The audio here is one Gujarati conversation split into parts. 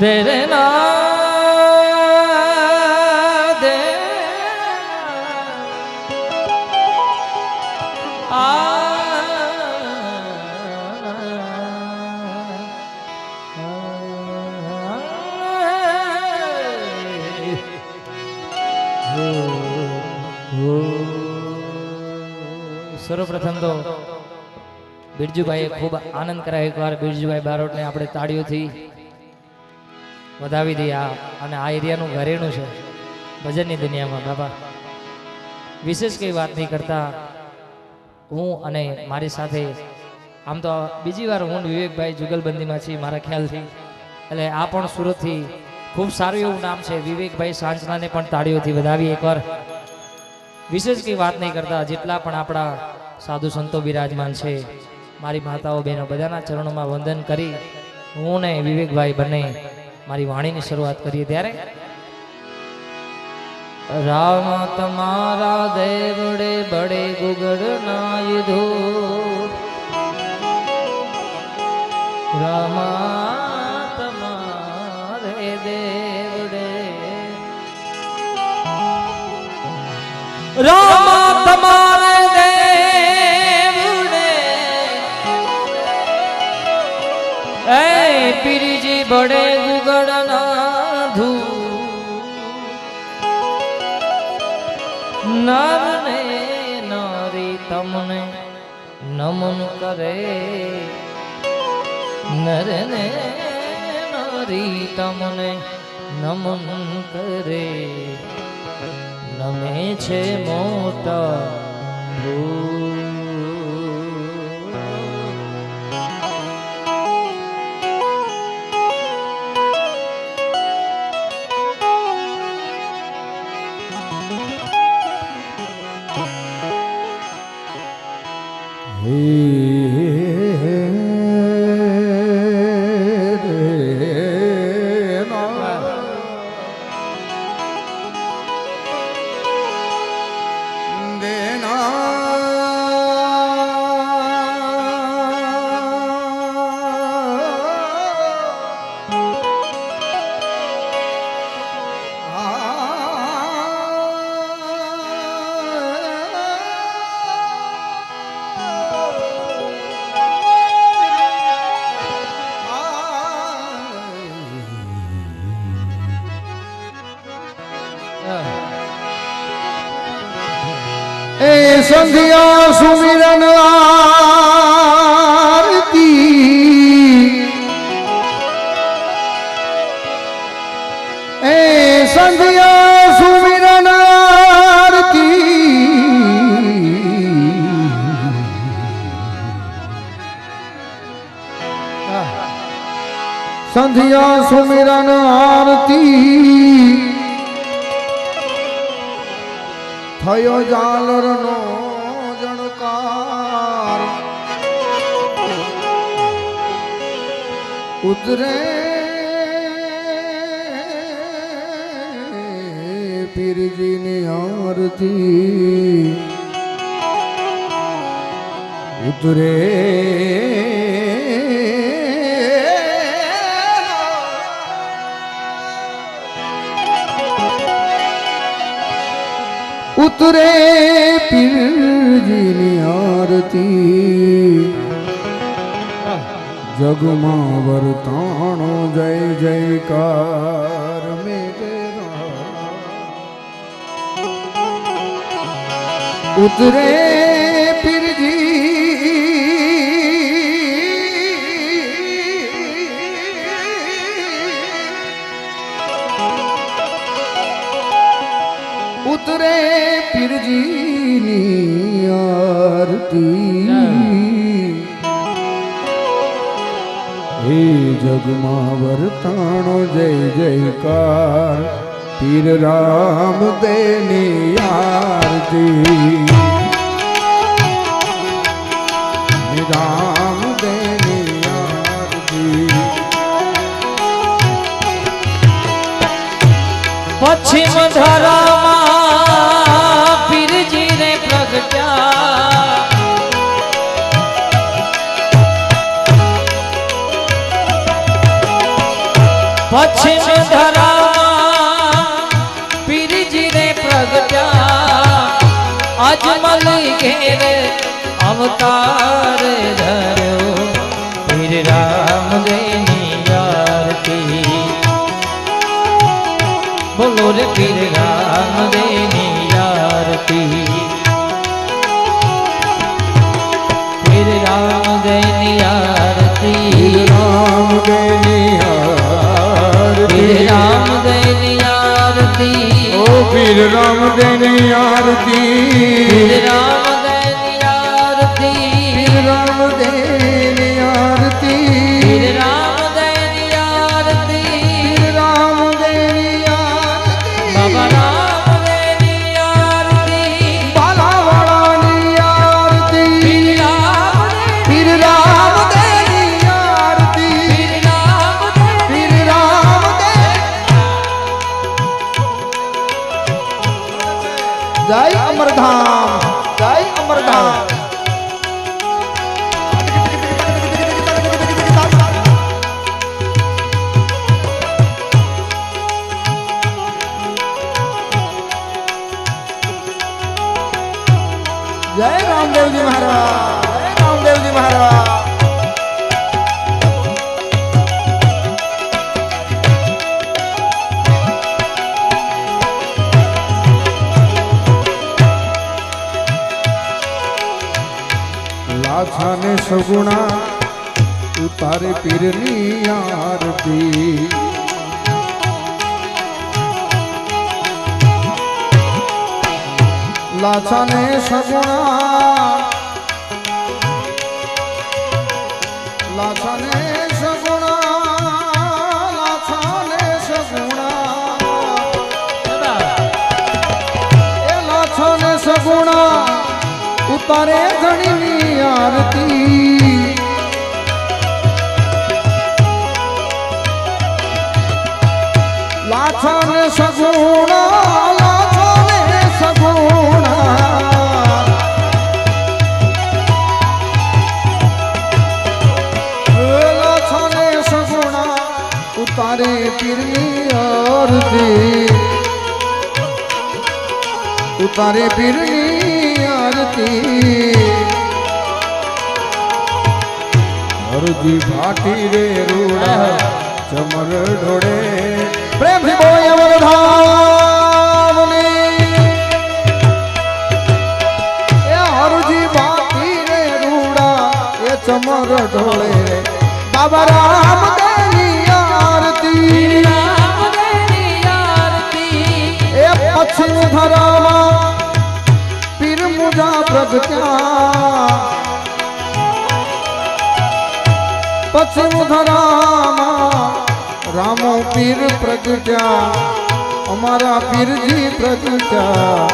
દેરે ના સર્વપ્રથમ તો બિરજુભાઈએ ખૂબ આનંદ કરાયો. એકવાર બિરજુભાઈ બારોટને આપણે તાળીઓથી વધાવી દઈએ. અને આ એરિયાનું ઘરેણું છે ભજનની દુનિયામાં બાબા વિશેષ કંઈ વાત નહીં કરતા. હું અને મારી સાથે આમ તો બીજી વાર હું વિવેકભાઈ જુગલબંધીમાં છીએ, મારા ખ્યાલથી. એટલે આ પણ સુરતથી ખૂબ સારું એવું નામ છે. વિવેકભાઈ સાંચનાને પણ તાળીઓથી વધાવી એકવાર વિશેષ કંઈ વાત નહીં કરતા. જેટલા પણ આપણા સાધુ સંતો બિરાજમાન છે, મારી માતાઓ, બહેનો, બધાના ચરણોમાં વંદન કરી હું ને વિવેકભાઈ બંને મારી વાણીની શરૂઆત કરીએ ત્યારે. રામ તમારા દેવડે બડે ગુગડ નાયધો. રામા તમારે દેવડે પીરીજી બડે ગુગડ નાધુ નર ને નારી તમને નમન કરે. નર ને નારી તમને નમન કરે. નમે છે મોટા ભૂ સંધ્યા સુમિરન આરતી. થયો જાલરનો જણકાર. ઉતરે પીરજીની આરતી. ઉતરે ઉતરે પીરજીની આરતી. જગમાં વરતાણો જય જયકાર. મેઘરા ઉતરે પીરજી. ઉતરે પીરજીની આરતી. હે જગમાં વર્તાણો જય જયકાર, પીર રામ દેની આરતી. રામ દેની આરતી. પશ્ચિમ ધરામાં પશ્ચિમ ધરામાં પીરજી રે પ્રગટ્યા અજમલ ઘેરે અવતાર ધર્યો. પીર રામ દેની આરતી. બોલો રે પીર રામ દેની આરતી. પીર રામ આરતી. રામ દેની પીર આરતી. રામ દેની આરતી. ઓ પીર રામ દેની આરતી રામ સગુણા ઉતારે પીરની આરતી. સગુણા લાછાને સગુણા એ લાછાને સગુણા ઉતારે ધણીની આરતી. ઉતારે પીરની આરતી. અરજી ભાટી રે રૂડા ચમર ઢોળે. પ્રેમથી બોય અમર ધામની એ હરજી ભાટી રે રૂડા એ ચમર ઢોળે. બાબા રામ દેની આરતી. રામ દેની આરતી. એ પછી ધરામાં પ્રગટ્યા. પશ્ચિમ ધરામાં રામો પીર પ્રગટ્યા. અમારા પીરજી પ્રગટ્યા.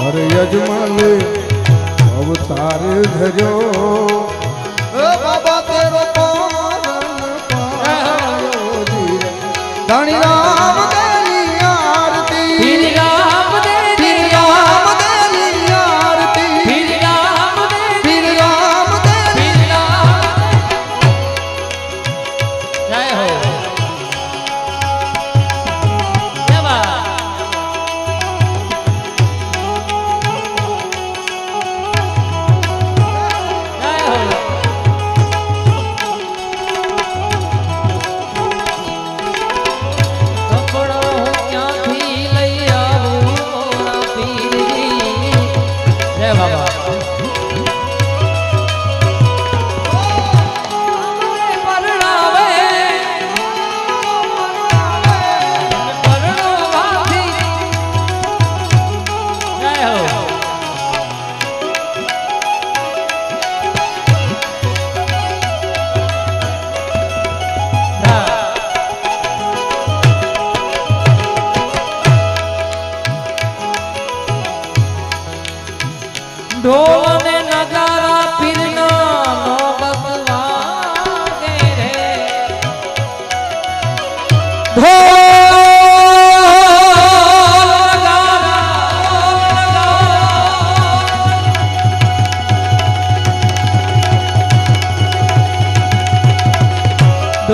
હર યજમાન અવતાર ધર્યો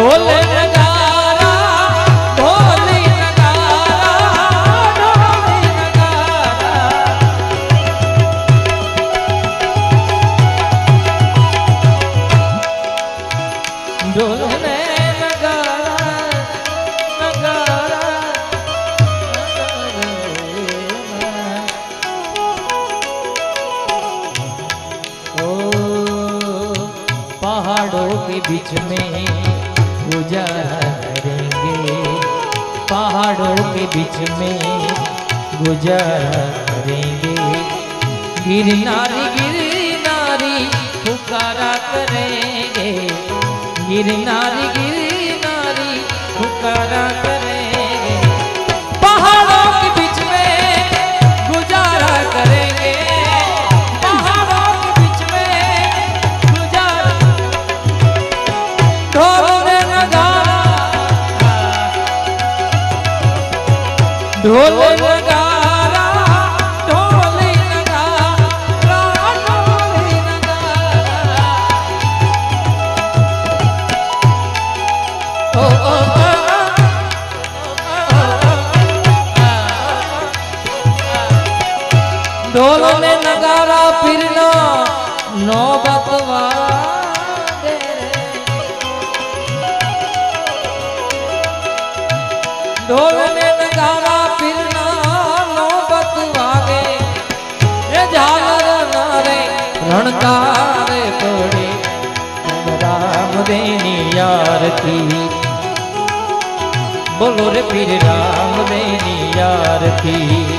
ઢોલ કરેંગે ગિરનારી ગિરનારી પુકારા કરેંગે ગિરનારી ગિરનારી પુકારા કરેંગે ઢોલ ને નગારા પીરનો નોબત વાગે ઢોલ ને નગારા પીરના નોબત વાગે એ ઝાલર નારે રણકારે પડે રામ દેની આરતી. બોલો રે પીર રામ દેની આરતી.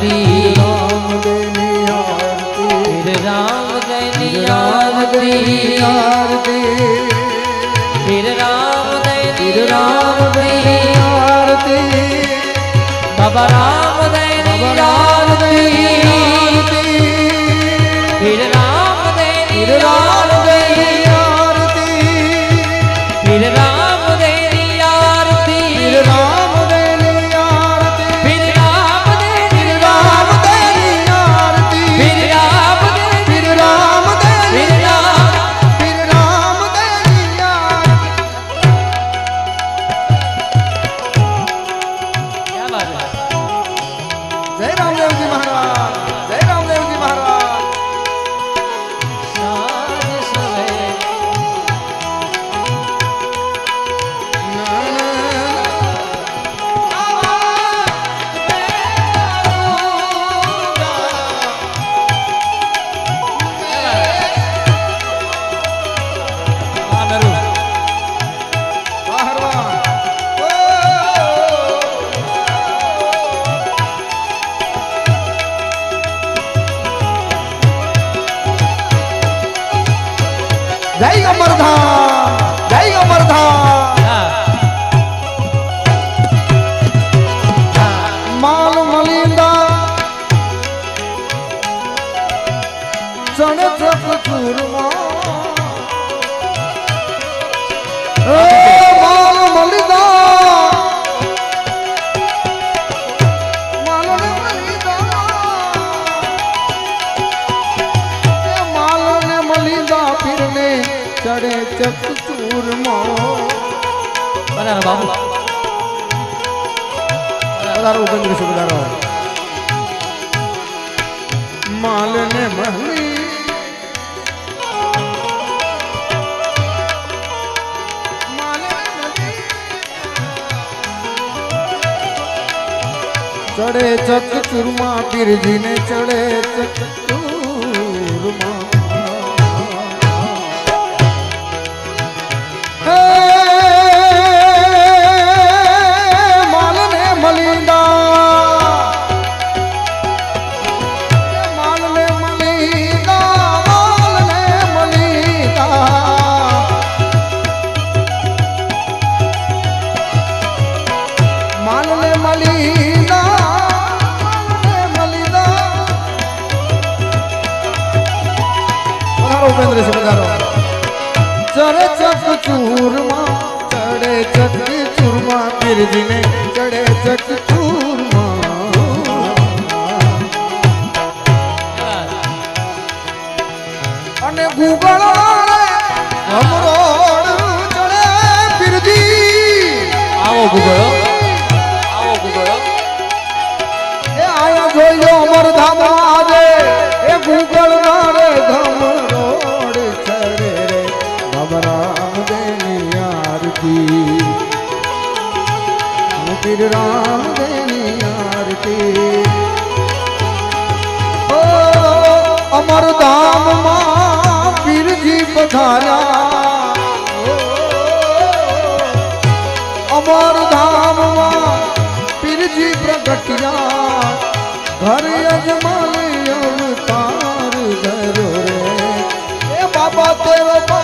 આરતી પીર રામ દેની આરતી પીર રામ દેની આરતી બાબા રામ જય રામદેવજી મહારાજ. ચડે ચક ચૂરમા પીરજીને ચડે ચક ચૂરમા પધારો ઉપેન્દ્રસિંહ પધારો. ચડે ચક ચૂરમાં, ચડે ચક ચૂરમાં પીરજીને ચડે ચક ચૂરમાં. અને ગુગળ હમરોડ ચડે પીરજી આવો ગુગળ શ્રી રામ દેની આરતી ઓ અમર ધામમાં પીરજી પધાર્યા અમર ધામમાં પીરજી પ્રગટ્યા ઘર યજમાન અવતાર ધરો રે બાબા તેરો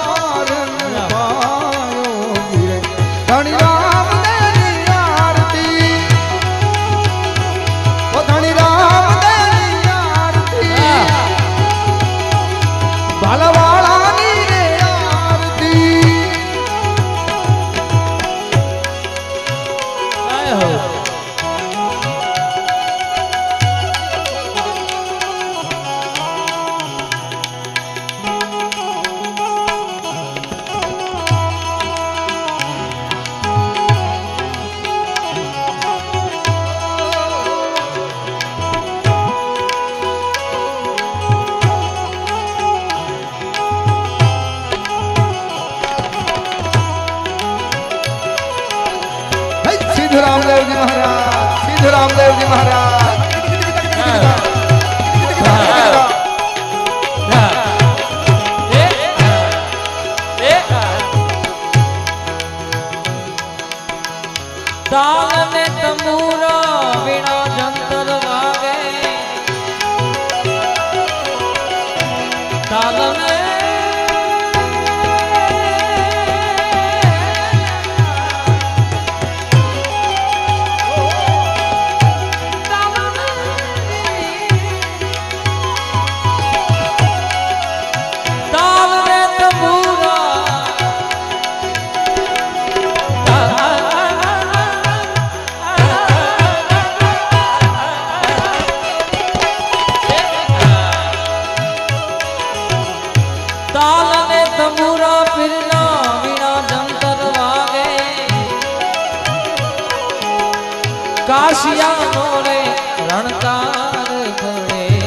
કાશિયા રે રણકાર કરે.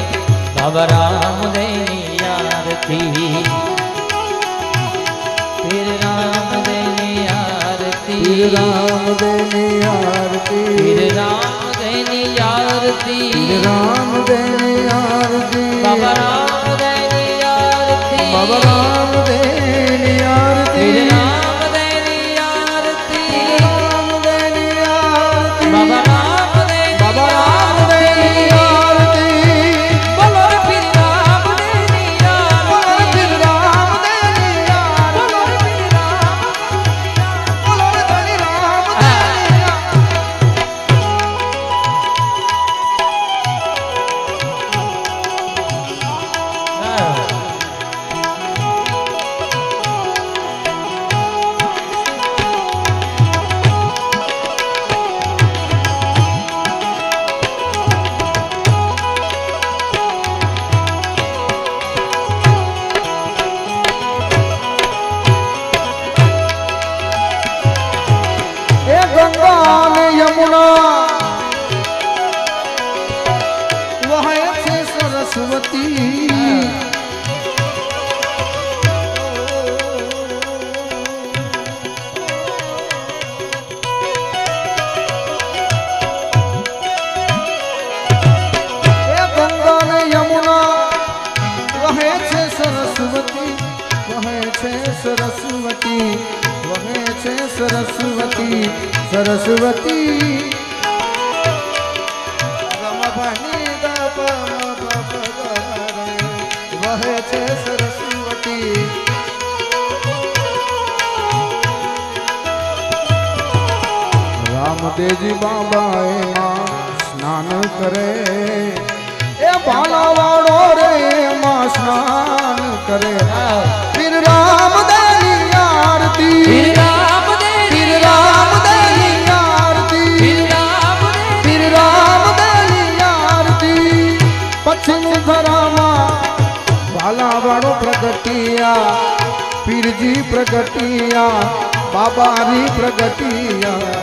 બાબા રામ દેની આરતી. પીર રામ દેની આરતી. રામ સરસ્વતી. વહે છે સરસ્વતી. રામદેવજી બાબા એમાં સ્નાન કરે. એ ભાલાવાળો રે એમાં સ્નાન કરે. વીર રામદેવની આરતી. વાળો પ્રગટિયા, પીરજી પ્રગટિયા બાબારી પ્રગટિયા.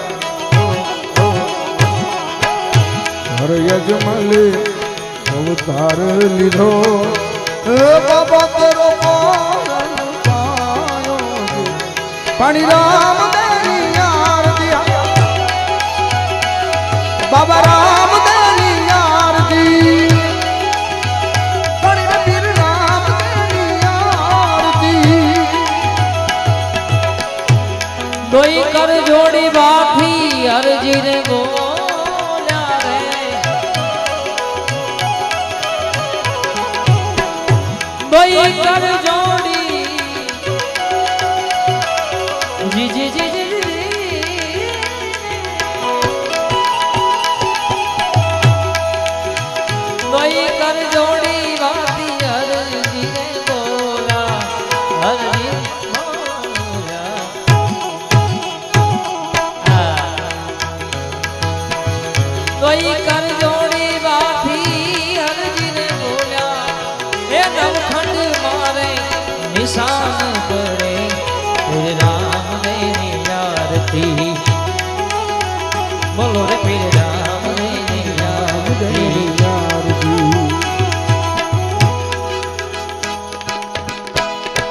હર યજમલે અવતાર લીધો. બાબા કરો પાણી રામ બાબા રામ ಜೋಡಿ